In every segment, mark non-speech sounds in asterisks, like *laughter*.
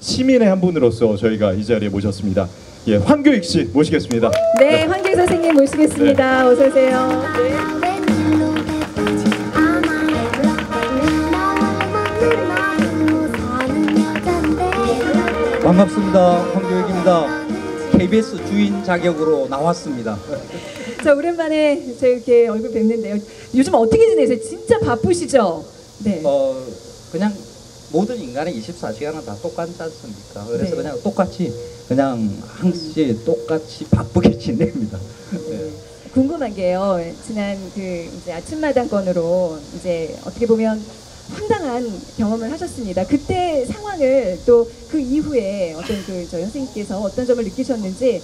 시민의 한 분으로서 저희가 이 자리에 모셨습니다. 예, 황교익 씨 모시겠습니다. 네, 황길 선생님 모시겠습니다. 네. 어서 오세요. 네. 반갑습니다. 황교익입니다. KBS 주인 자격으로 나왔습니다. 자, 오랜만에 저 이렇게 얼굴 뵙는데요. 요즘 어떻게 지내세요? 진짜 바쁘시죠? 네. 어 그냥 모든 인간의 24시간은 다 똑같지 않습니까? 그래서 네. 그냥 똑같이 그냥 항시 똑같이 바쁘게 *laughs* 지냅니다. 네. 궁금한 게요. 지난 그 이제 아침마당 건으로 이제 어떻게 보면 황당한 경험을 하셨습니다. 그때 상황을 또 그 이후에 어떤 그 저희 선생님께서 어떤 점을 느끼셨는지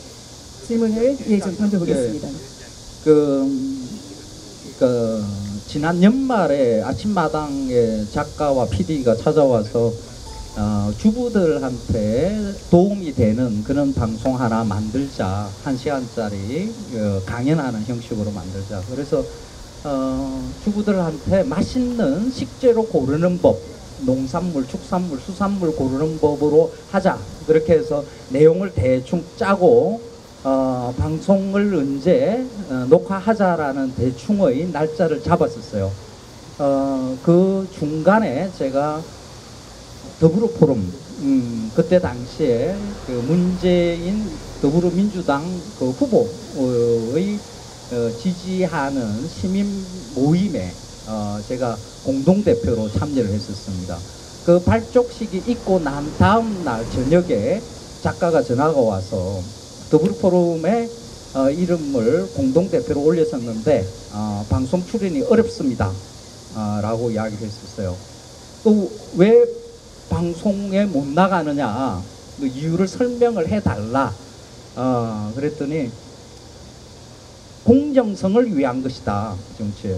질문을 예, 좀 던져보겠습니다. 그, 음, 그 지난 연말에 아침마당에 작가와 PD가 찾아와서 어, 주부들한테 도움이 되는 그런 방송 하나 만들자. 한 시간짜리 어, 강연하는 형식으로 만들자. 그래서 어, 주부들한테 맛있는 식재료 고르는 법 농산물, 축산물, 수산물 고르는 법으로 하자. 그렇게 해서 내용을 대충 짜고 어, 방송을 언제 어, 녹화하자라는 대충의 날짜를 잡았었어요. 어, 그 중간에 제가 더불어 포럼, 음, 그때 당시에 그 문재인 더불어민주당 그 후보의 어, 지지하는 시민 모임에 어, 제가 공동대표로 참여를 했었습니다. 그 발족식이 있고 난 다음 날 저녁에 작가가 전화가 와서 더불어포럼에 어, 이름을 공동대표로 올렸었는데 어, 방송 출연이 어렵습니다. 어, 라고 이야기를 했었어요. 또 왜 방송에 못 나가느냐 그 이유를 설명을 해달라. 어, 그랬더니 공정성을 위한 것이다 정치.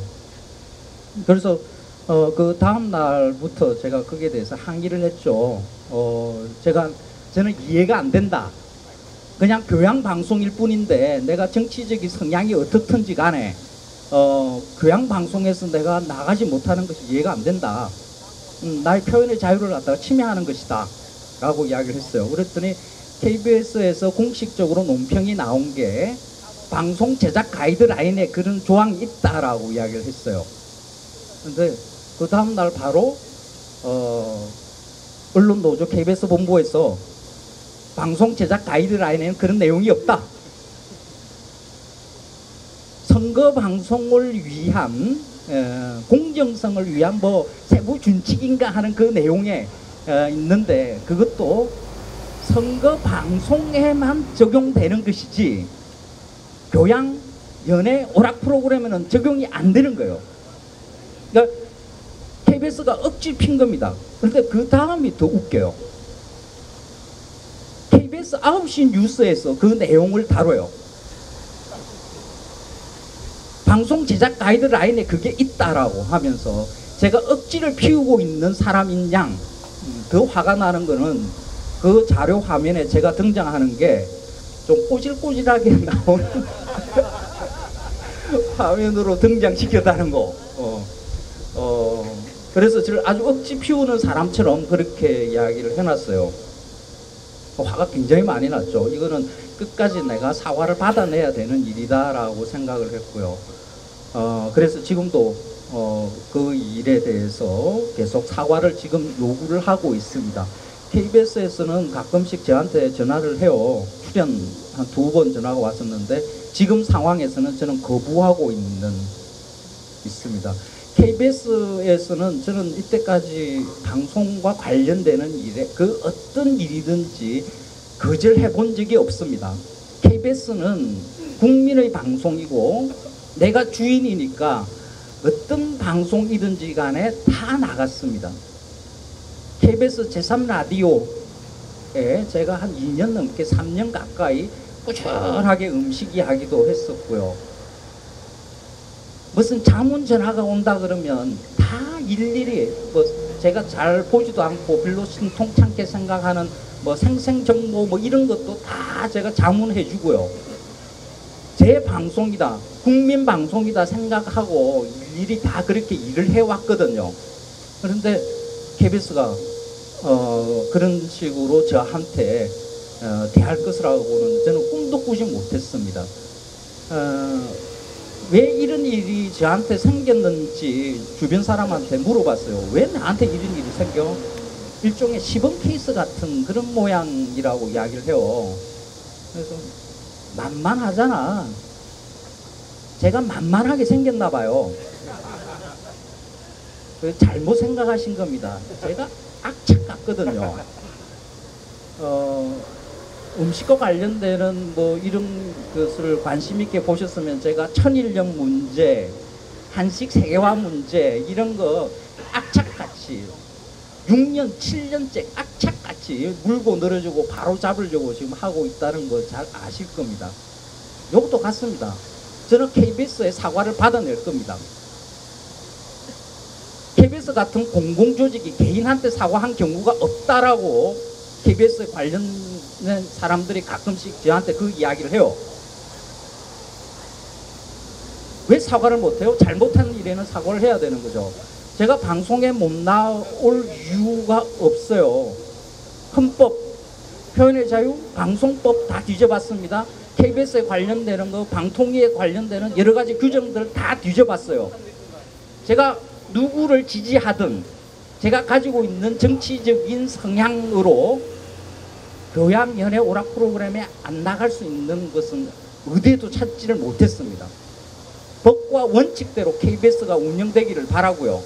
그래서 어, 그 다음 날부터 제가 거기에 대해서 항의를 했죠. 어, 제가 저는 이해가 안 된다. 그냥 교양 방송일 뿐인데 내가 정치적인 성향이 어떻든지 간에 어, 교양 방송에서 내가 나가지 못하는 것이 이해가 안 된다. 음, 나의 표현의 자유를 갖다가 침해하는 것이다. 라고 이야기를 했어요. 그랬더니 KBS에서 공식적으로 논평이 나온 게 방송 제작 가이드라인에 그런 조항이 있다라고 이야기를 했어요. 근데 그 다음날 바로 어, 언론노조 KBS 본부에서 방송 제작 가이드라인에는 그런 내용이 없다. 선거 방송을 위한 어, 공정성을 위한 뭐 세부 준칙인가 하는 그 내용에 어, 있는데 그것도 선거 방송에만 적용되는 것이지 교양 연예 오락 프로그램에는 적용이 안 되는 거예요. 그러니까 KBS가 억지 핀 겁니다. 그런데 그 다음이 더 웃겨요. KBS 9시 뉴스에서 그 내용을 다뤄요. 방송 제작 가이드라인에 그게 있다라고 하면서 제가 억지를 피우고 있는 사람인 양 더 화가 나는 거는 그 자료 화면에 제가 등장하는 게 좀 꼬질꼬질하게 *laughs* 나오는 화면으로 등장시켰다는 거. 어, 어, 그래서 저를 아주 억지 피우는 사람처럼 그렇게 이야기를 해놨어요. 어, 화가 굉장히 많이 났죠. 이거는 끝까지 내가 사과를 받아내야 되는 일이다라고 생각을 했고요. 어, 그래서 지금도 어, 그 일에 대해서 계속 사과를 지금 요구를 하고 있습니다. KBS에서는 가끔씩 저한테 전화를 해요. 출연 한 두 번 전화가 왔었는데 지금 상황에서는 저는 거부하고 있는 있습니다. KBS에서는 저는 이때까지 방송과 관련되는 일에 그 어떤 일이든지 거절해 본 적이 없습니다. KBS는 국민의 방송이고 내가 주인이니까 어떤 방송이든지 간에 다 나갔습니다. KBS 제3라디오에 제가 한 2년 넘게 3년 가까이 꾸준하게 음식 이야기도 했었고요. 무슨 자문 전화가 온다 그러면 다 일일이 뭐 제가 잘 보지도 않고 별로 신통찮게 생각하는 뭐 생생정보 뭐 이런 것도 다 제가 자문해 주고요. 제 방송이다, 국민 방송이다 생각하고 일일이 다 그렇게 일을 해왔거든요. 그런데 KBS가 어, 그런 식으로 저한테 어, 대할 것이라고는 저는 꿈도 꾸지 못했습니다. 어, 왜 이런 일이 저한테 생겼는지 주변 사람한테 물어봤어요. 왜 나한테 이런 일이 생겨? 일종의 시범 케이스 같은 그런 모양이라고 이야기를 해요. 그래서 만만하잖아. 제가 만만하게 생겼나 봐요. 그 잘못 생각하신 겁니다. 제가 악착 같거든요. 어, 음식과 관련되는 뭐 이런 것을 관심 있게 보셨으면 제가 천일령 문제, 한식 세계화 문제 이런 거 악착같이 6년, 7년째 악착같이 물고 늘어주고 바로 잡으려고 지금 하고 있다는 거 잘 아실 겁니다. 요것도 같습니다. 저는 KBS의 사과를 받아낼 겁니다. KBS 같은 공공조직이 개인한테 사과한 경우가 없다라고 KBS 관련 된 사람들이 가끔씩 저한테 그 이야기를 해요. 왜 사과를 못해요? 잘못한 일에는 사과를 해야 되는 거죠. 제가 방송에 못 나올 이유가 없어요. 헌법, 표현의 자유, 방송법 다 뒤져봤습니다. KBS에 관련되는 거, 방통위에 관련되는 여러 가지 규정들 다 뒤져봤어요. 제가 누구를 지지하든 제가 가지고 있는 정치적인 성향으로 교양 연예 오락 프로그램에 안 나갈 수 있는 것은 어디에도 찾지를 못했습니다. 법과 원칙대로 KBS가 운영되기를 바라고요.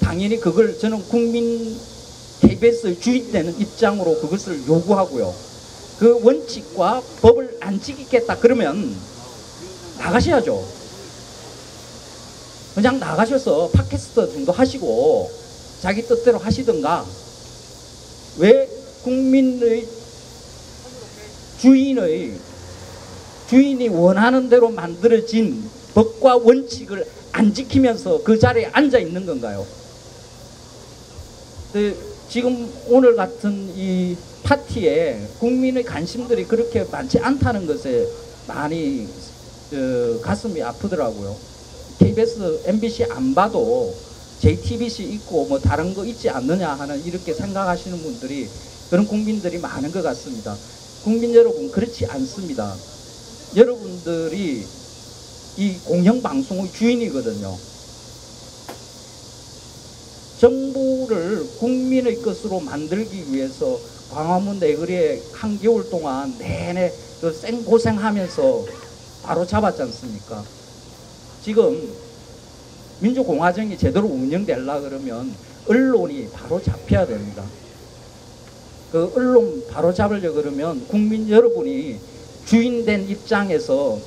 당연히 그걸 저는 국민 KBS의 주인되는 입장으로 그것을 요구하고요. 그 원칙과 법을 안 지키겠다 그러면 나가셔야죠. 그냥 나가셔서 팟캐스트 정도 하시고 자기 뜻대로 하시든가 왜 국민의 주인의 주인이 원하는 대로 만들어진 법과 원칙을 안 지키면서 그 자리에 앉아 있는 건가요? 네, 지금 오늘 같은 이 파티에 국민의 관심들이 그렇게 많지 않다는 것에 많이 어, 가슴이 아프더라고요. KBS, MBC 안 봐도 JTBC 있고 뭐 다른 거 있지 않느냐 하는 이렇게 생각하시는 분들이 그런 국민들이 많은 것 같습니다. 국민 여러분 그렇지 않습니다. 여러분들이 이 공영방송의 주인이거든요. 정부를 국민의 것으로 만들기 위해서 광화문 내거리에 한겨울 동안 내내 그 생 고생하면서 바로 잡았지 않습니까? 지금 민주공화정이 제대로 운영되려 그러면 언론이 바로 잡혀야 됩니다. 그 언론 바로 잡으려 그러면 국민 여러분이 주인된 입장에서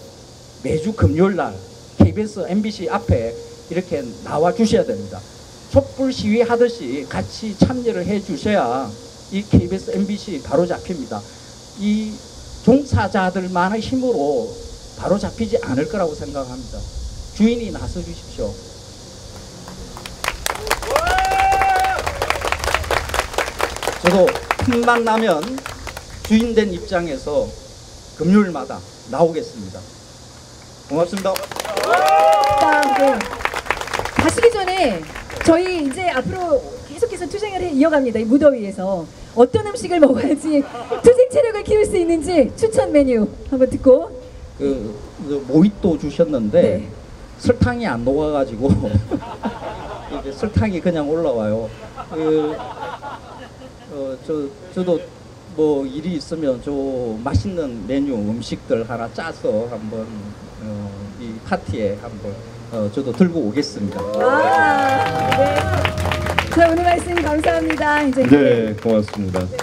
매주 금요일 날 KBS, MBC 앞에 이렇게 나와 주셔야 됩니다. 촛불 시위 하듯이 같이 참여를 해 주셔야 이 KBS, MBC 바로 잡힙니다. 이 종사자들만의 힘으로 바로 잡히지 않을 거라고 생각합니다. 주인이 나서 주십시오. 저도 틈만 나면 주인된 입장에서 금요일마다 나오겠습니다. 고맙습니다. 그 가시기 전에 저희 이제 앞으로 계속해서 투쟁을 해- 이어갑니다. 이 무더위에서 어떤 음식을 먹어야지 투쟁 체력을 키울 수 있는지 추천 메뉴 한번 듣고 그, 그 모히또 주셨는데 네. 설탕이 안 녹아가지고 *laughs* 설탕이 그냥 올라와요. 그, 어, 저 저도 뭐 일이 있으면 저 맛있는 메뉴 음식들 하나 짜서 한번 어, 이 파티에 한번 어, 저도 들고 오겠습니다. 아, 네. 자 오늘 말씀 감사합니다. 이제 네, 고맙습니다. 네.